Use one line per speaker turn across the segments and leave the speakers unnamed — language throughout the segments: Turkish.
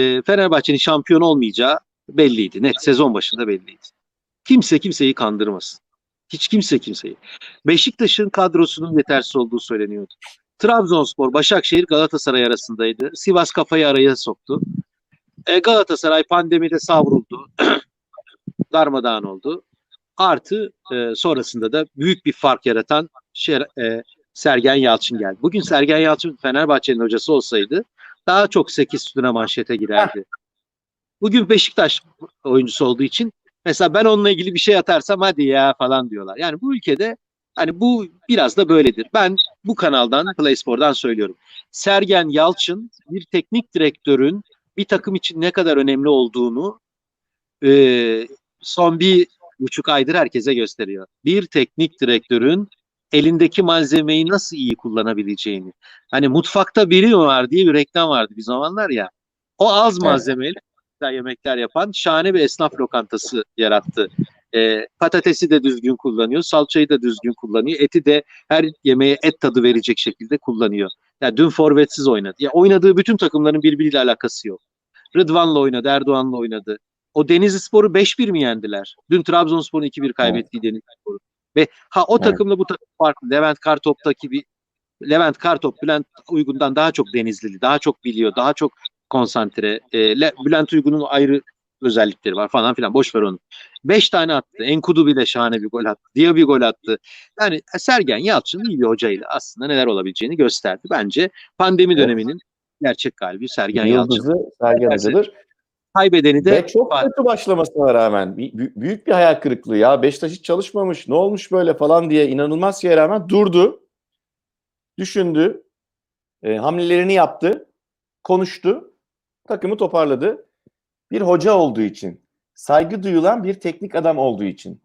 e, Fenerbahçe'nin şampiyon olmayacağı belliydi. Net sezon başında belliydi. Kimse kimseyi kandırmasın. Hiç kimse kimseyi. Beşiktaş'ın kadrosunun yetersiz olduğu söyleniyordu. Trabzonspor, Başakşehir, Galatasaray arasındaydı. Sivas kafayı araya soktu. E, Galatasaray pandemide savruldu. Darmadağın oldu. Artı e, sonrasında da büyük bir fark yaratan Şer- e, Sergen Yalçın geldi. Bugün Sergen Yalçın Fenerbahçe'nin hocası olsaydı daha çok 8 sütuna manşete girerdi. Bugün Beşiktaş oyuncusu olduğu için mesela ben onunla ilgili bir şey atarsam hadi ya falan diyorlar. Yani bu ülkede hani bu biraz da böyledir. Ben bu kanaldan PlaySpor'dan söylüyorum. Sergen Yalçın bir teknik direktörün bir takım için ne kadar önemli olduğunu e, son bir buçuk aydır herkese gösteriyor. Bir teknik direktörün elindeki malzemeyi nasıl iyi kullanabileceğini. Hani mutfakta biri var diye bir reklam vardı bir zamanlar ya. O az
Evet.
malzemeyle güzel yemekler yapan şahane bir esnaf lokantası yarattı. Ee, patatesi de düzgün kullanıyor, salçayı da düzgün kullanıyor, eti de her yemeğe et tadı verecek şekilde kullanıyor. Yani dün forvetsiz oynadı. Ya oynadığı bütün takımların birbiriyle alakası yok. Rıdvan'la oynadı, Erdoğan'la oynadı. O Denizli Spor'u 5-1 mi yendiler? Dün Trabzonspor'un 2-1 kaybettiği Denizli Spor'u. Ve ha o takımla bu takım farklı. Levent Kartop'taki bir Levent Kartop Bülent Uygun'dan daha çok Denizlili, daha çok biliyor, daha çok konsantre. E, Le- Bülent Uygun'un ayrı özellikleri var falan filan. Boş ver onu. Beş tane attı. Enkudu bile şahane bir gol attı. Dia bir gol attı. Yani Sergen Yalçın iyi bir hocayla aslında neler olabileceğini gösterdi. Bence pandemi
Evet.
döneminin gerçek galibi Sergen Yalçın.
Yıldızı Sergen
Derse-
Hoca'dır.
Kaybedeni de
Ve çok
var.
kötü başlamasına rağmen büyük bir hayal kırıklığı ya. Beşiktaş hiç çalışmamış. Ne olmuş böyle falan diye inanılmaz şeye rağmen durdu. Düşündü. e, hamlelerini yaptı. Konuştu. Takımı toparladı. Bir hoca olduğu için. Saygı duyulan bir teknik adam olduğu için.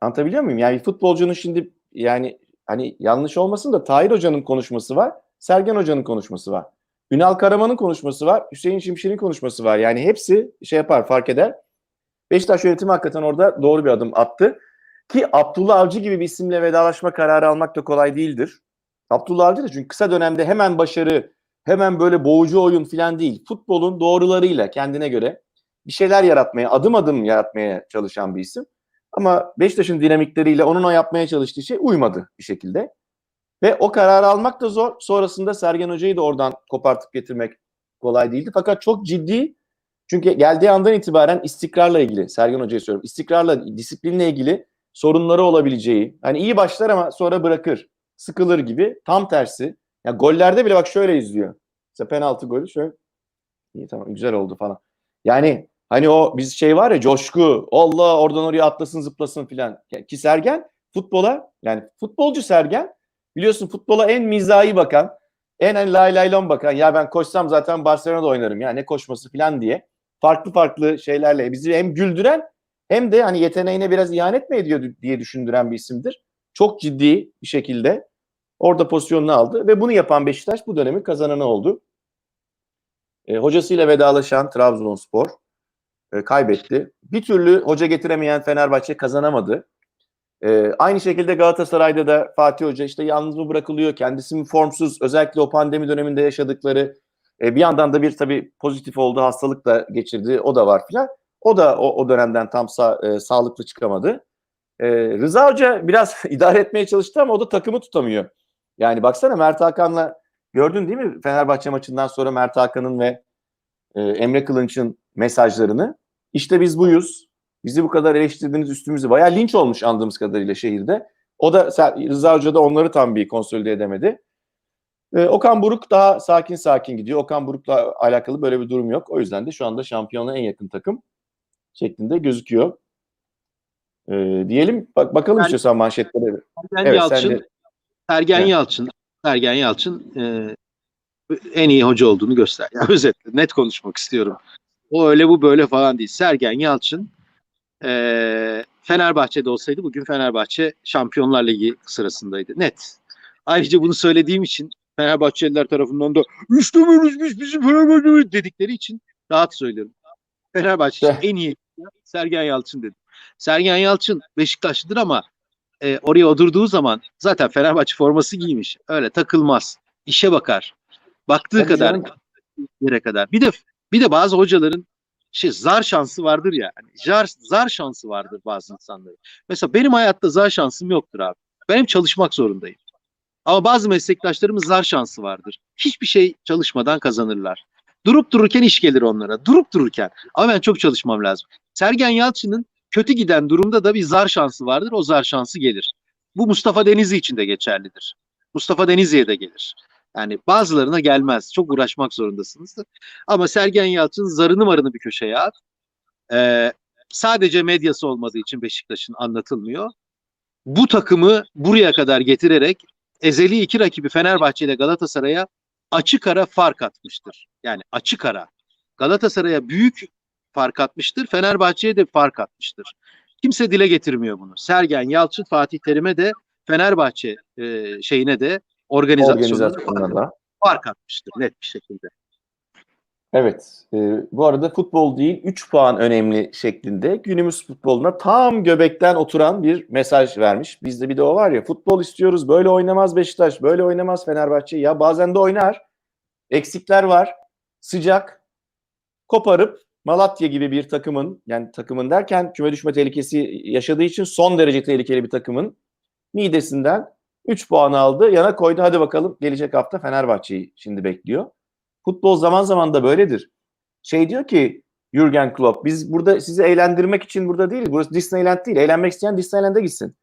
Anlatabiliyor muyum? Yani futbolcunun şimdi yani hani yanlış olmasın da Tahir Hoca'nın konuşması var. Sergen Hoca'nın konuşması var. Ünal Karaman'ın konuşması var. Hüseyin Şimşir'in konuşması var. Yani hepsi şey yapar fark eder. Beşiktaş yönetimi hakikaten orada doğru bir adım attı. Ki Abdullah Avcı gibi bir isimle vedalaşma kararı almak da kolay değildir. Abdullah Avcı da çünkü kısa dönemde hemen başarı, hemen böyle boğucu oyun falan değil. Futbolun doğrularıyla kendine göre bir şeyler yaratmaya, adım adım yaratmaya çalışan bir isim. Ama Beşiktaş'ın dinamikleriyle onun o yapmaya çalıştığı şey uymadı bir şekilde. Ve o kararı almak da zor. Sonrasında Sergen Hoca'yı da oradan kopartıp getirmek kolay değildi. Fakat çok ciddi çünkü geldiği andan itibaren istikrarla ilgili, Sergen Hoca'ya söylüyorum, istikrarla, disiplinle ilgili sorunları olabileceği, hani iyi başlar ama sonra bırakır, sıkılır gibi tam tersi. Ya gollerde bile bak şöyle izliyor. Mesela penaltı golü şöyle, iyi tamam güzel oldu falan. Yani hani o biz şey var ya coşku, Allah oradan oraya atlasın zıplasın filan. Ki Sergen futbola yani futbolcu Sergen biliyorsun futbola en mizahi bakan, en hani lay lay lom bakan ya ben koşsam zaten Barcelona'da oynarım ya ne koşması filan diye farklı farklı şeylerle bizi hem güldüren hem de hani yeteneğine biraz ihanet mi ediyor diye düşündüren bir isimdir. Çok ciddi bir şekilde orada pozisyonunu aldı ve bunu yapan Beşiktaş bu dönemin kazananı oldu. E, hocasıyla vedalaşan Trabzonspor e, kaybetti. Bir türlü hoca getiremeyen Fenerbahçe kazanamadı. E, aynı şekilde Galatasaray'da da Fatih Hoca işte yalnız mı bırakılıyor, kendisi mi formsuz, özellikle o pandemi döneminde yaşadıkları e, bir yandan da bir tabii pozitif oldu, hastalık da geçirdi, o da var filan. O da o, o dönemden tam sa- e, sağlıklı çıkamadı. E, Rıza Hoca biraz idare etmeye çalıştı ama o da takımı tutamıyor. Yani baksana Mert Hakan'la gördün değil mi Fenerbahçe maçından sonra Mert Hakan'ın ve e, Emre Kılınç'ın mesajlarını. İşte biz buyuz. Bizi bu kadar eleştirdiğiniz üstümüzü bayağı linç olmuş andığımız kadarıyla şehirde. O da Rıza Hoca da onları tam bir konsolide edemedi. Ee, Okan Buruk daha sakin sakin gidiyor. Okan Buruk'la alakalı böyle bir durum yok. O yüzden de şu anda şampiyona en yakın takım şeklinde gözüküyor. Ee, diyelim bak bakalım
Ben-
istiyorsan manşetlere.
Sergen
Evet,
Yalçın,
de-
Sergen
Evet.
Yalçın, Sergen Yalçın e, en iyi hoca olduğunu göster. Yani özetle net konuşmak istiyorum. O öyle bu böyle falan değil. Sergen Yalçın e, Fenerbahçe'de olsaydı bugün Fenerbahçe Şampiyonlar Ligi sırasındaydı. Net. Ayrıca bunu söylediğim için Fenerbahçeliler tarafından da işte biz biz bizim Fenerbahçe dedikleri için rahat söylüyorum. Fenerbahçe için en iyi Sergen Yalçın dedi. Sergen Yalçın Beşiktaşlıdır ama e, oraya oturduğu zaman zaten Fenerbahçe forması giymiş. Öyle takılmaz. İşe bakar. Baktığı
Tabii
kadar yere kadar. Bir de Bir de bazı hocaların şey zar şansı vardır ya. Hani zar, zar şansı vardır bazı insanların. Mesela benim hayatta zar şansım yoktur abi. Ben hep çalışmak zorundayım. Ama bazı meslektaşlarımız zar şansı vardır. Hiçbir şey çalışmadan kazanırlar. Durup dururken iş gelir onlara. Durup dururken. Ama ben çok çalışmam lazım. Sergen Yalçın'ın kötü giden durumda da bir zar şansı vardır. O zar şansı gelir. Bu Mustafa Denizli için de geçerlidir. Mustafa Denizli'ye de gelir. Yani bazılarına gelmez. Çok uğraşmak zorundasınız. Ama Sergen Yalçın zarını marını bir köşeye at. Ee, sadece medyası olmadığı için Beşiktaş'ın anlatılmıyor. Bu takımı buraya kadar getirerek ezeli iki rakibi Fenerbahçe ile Galatasaray'a açık ara fark atmıştır. Yani açık ara. Galatasaray'a büyük fark atmıştır. Fenerbahçe'ye de fark atmıştır. Kimse dile getirmiyor bunu. Sergen Yalçın, Fatih Terim'e de Fenerbahçe e, şeyine de
da.
fark atmıştır net bir şekilde.
Evet. e, bu arada futbol değil 3 puan önemli şeklinde günümüz futboluna tam göbekten oturan bir mesaj vermiş. Bizde bir de o var ya futbol istiyoruz böyle oynamaz Beşiktaş böyle oynamaz Fenerbahçe. Ya bazen de oynar. Eksikler var. Sıcak. Koparıp Malatya gibi bir takımın yani takımın derken küme düşme tehlikesi yaşadığı için son derece tehlikeli bir takımın midesinden 3 puan aldı. Yana koydu. Hadi bakalım gelecek hafta Fenerbahçe'yi şimdi bekliyor. Futbol zaman zaman da böyledir. Şey diyor ki Jurgen Klopp biz burada sizi eğlendirmek için burada değil. Burası Disneyland değil. Eğlenmek isteyen Disneyland'e gitsin.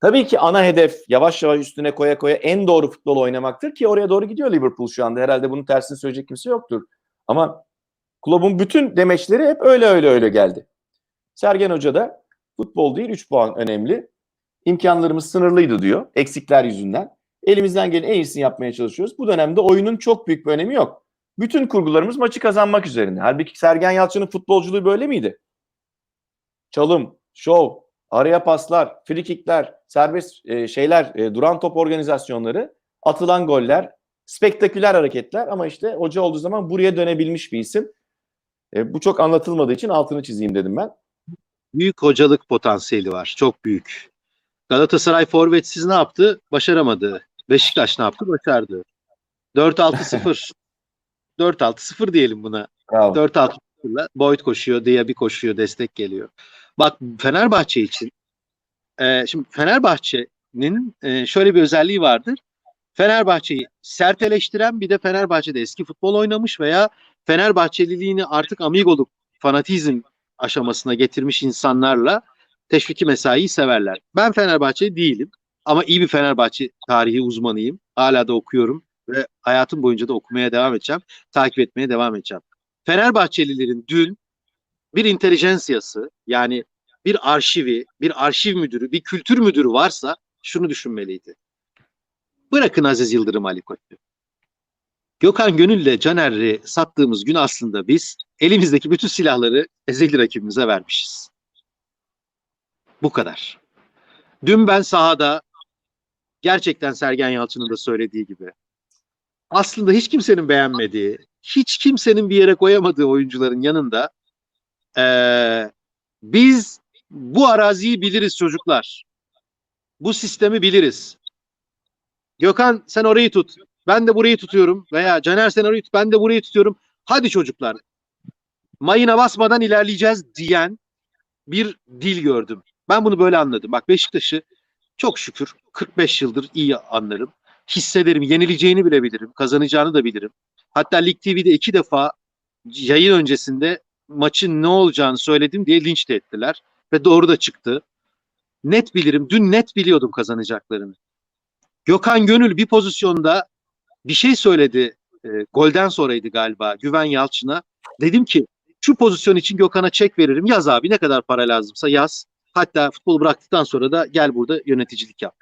Tabii ki ana hedef yavaş yavaş üstüne koya koya en doğru futbol oynamaktır ki oraya doğru gidiyor Liverpool şu anda. Herhalde bunun tersini söyleyecek kimse yoktur. Ama Klopp'un bütün demeçleri hep öyle öyle öyle geldi. Sergen Hoca da futbol değil 3 puan önemli. İmkanlarımız sınırlıydı diyor eksikler yüzünden. Elimizden gelen en iyisini yapmaya çalışıyoruz. Bu dönemde oyunun çok büyük bir önemi yok. Bütün kurgularımız maçı kazanmak üzerine. Halbuki Sergen Yalçın'ın futbolculuğu böyle miydi? Çalım, şov, araya paslar, frikikler, serbest e, şeyler, e, duran top organizasyonları, atılan goller, spektaküler hareketler ama işte hoca olduğu zaman buraya dönebilmiş bir isim. E, bu çok anlatılmadığı için altını çizeyim dedim ben.
Büyük hocalık potansiyeli var. Çok büyük. Galatasaray forvetsiz ne yaptı? Başaramadı. Beşiktaş ne yaptı? Başardı. 4-6-0. 4-6-0 diyelim buna.
Bravo.
4-6-0'la Boyd koşuyor, Diaby koşuyor, destek geliyor. Bak Fenerbahçe için e, şimdi Fenerbahçe'nin e, şöyle bir özelliği vardır. Fenerbahçe'yi sert eleştiren bir de Fenerbahçe'de eski futbol oynamış veya Fenerbahçeliliğini artık amigoluk, fanatizm aşamasına getirmiş insanlarla teşviki mesaiyi severler. Ben Fenerbahçe değilim ama iyi bir Fenerbahçe tarihi uzmanıyım. Hala da okuyorum ve hayatım boyunca da okumaya devam edeceğim. Takip etmeye devam edeceğim. Fenerbahçelilerin dün bir intelijensiyası yani bir arşivi, bir arşiv müdürü, bir kültür müdürü varsa şunu düşünmeliydi. Bırakın Aziz Yıldırım Ali Koç'u. Gökhan Gönül'le Caner'i sattığımız gün aslında biz elimizdeki bütün silahları ezeli rakibimize vermişiz. Bu kadar. Dün ben sahada gerçekten Sergen Yalçın'ın da söylediği gibi aslında hiç kimsenin beğenmediği, hiç kimsenin bir yere koyamadığı oyuncuların yanında eee, biz bu araziyi biliriz çocuklar. Bu sistemi biliriz. Gökhan sen orayı tut. Ben de burayı tutuyorum. Veya Caner sen orayı tut. Ben de burayı tutuyorum. Hadi çocuklar. Mayına basmadan ilerleyeceğiz diyen bir dil gördüm. Ben bunu böyle anladım. Bak Beşiktaş'ı çok şükür 45 yıldır iyi anlarım. Hissederim. Yenileceğini bile bilirim. Kazanacağını da bilirim. Hatta Lig TV'de iki defa yayın öncesinde maçın ne olacağını söyledim diye linç de ettiler. Ve doğru da çıktı. Net bilirim. Dün net biliyordum kazanacaklarını. Gökhan Gönül bir pozisyonda bir şey söyledi. E, golden sonraydı galiba Güven Yalçın'a. Dedim ki şu pozisyon için Gökhan'a çek veririm. Yaz abi ne kadar para lazımsa yaz. Hatta futbolu bıraktıktan sonra da gel burada yöneticilik yap.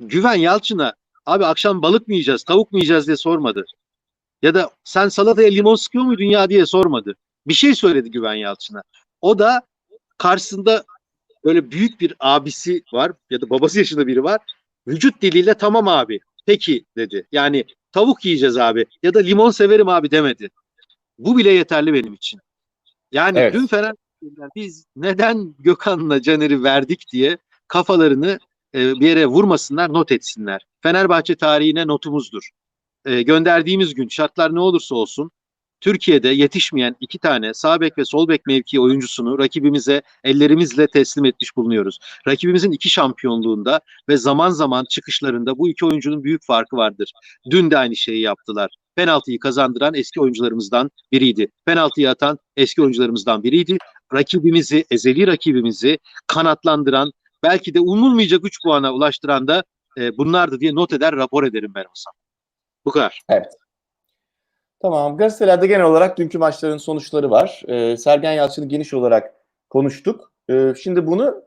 Güven Yalçın'a abi akşam balık mı yiyeceğiz, tavuk mu yiyeceğiz diye sormadı. Ya da sen salataya limon sıkıyor muydun ya diye sormadı. Bir şey söyledi Güven Yalçın'a. O da karşısında böyle büyük bir abisi var ya da babası yaşında biri var. Vücut diliyle tamam abi peki dedi. Yani tavuk yiyeceğiz abi ya da limon severim abi demedi. Bu bile yeterli benim için. Yani
Evet.
dün Fenerbahçeliler biz neden Gökhan'la Caner'i verdik diye kafalarını e, bir yere vurmasınlar, not etsinler. Fenerbahçe tarihine notumuzdur. E, gönderdiğimiz gün şartlar ne olursa olsun Türkiye'de yetişmeyen iki tane sağ bek ve sol bek mevki oyuncusunu rakibimize ellerimizle teslim etmiş bulunuyoruz. Rakibimizin iki şampiyonluğunda ve zaman zaman çıkışlarında bu iki oyuncunun büyük farkı vardır. Dün de aynı şeyi yaptılar. Penaltıyı kazandıran eski oyuncularımızdan biriydi. Penaltıyı atan eski oyuncularımızdan biriydi. Rakibimizi, ezeli rakibimizi kanatlandıran, belki de umulmayacak 3 puana ulaştıran da e, bunlardı diye not eder, rapor ederim ben olsam. Bu kadar.
Tamam. Gazetelerde genel olarak dünkü maçların sonuçları var. Ee, Sergen Yalçın'ı geniş olarak konuştuk. Ee, şimdi bunu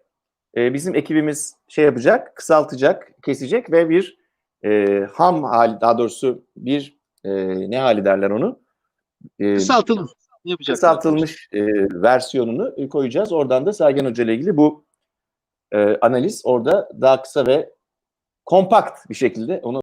e, bizim ekibimiz şey yapacak, kısaltacak, kesecek ve bir e, ham hali, daha doğrusu bir e, ne hali derler onu? E,
Kısaltılmış. Yapacak?
kısaltılmış e, versiyonunu koyacağız. Oradan da Sergen Hoca ile ilgili bu e, analiz orada daha kısa ve kompakt bir şekilde onu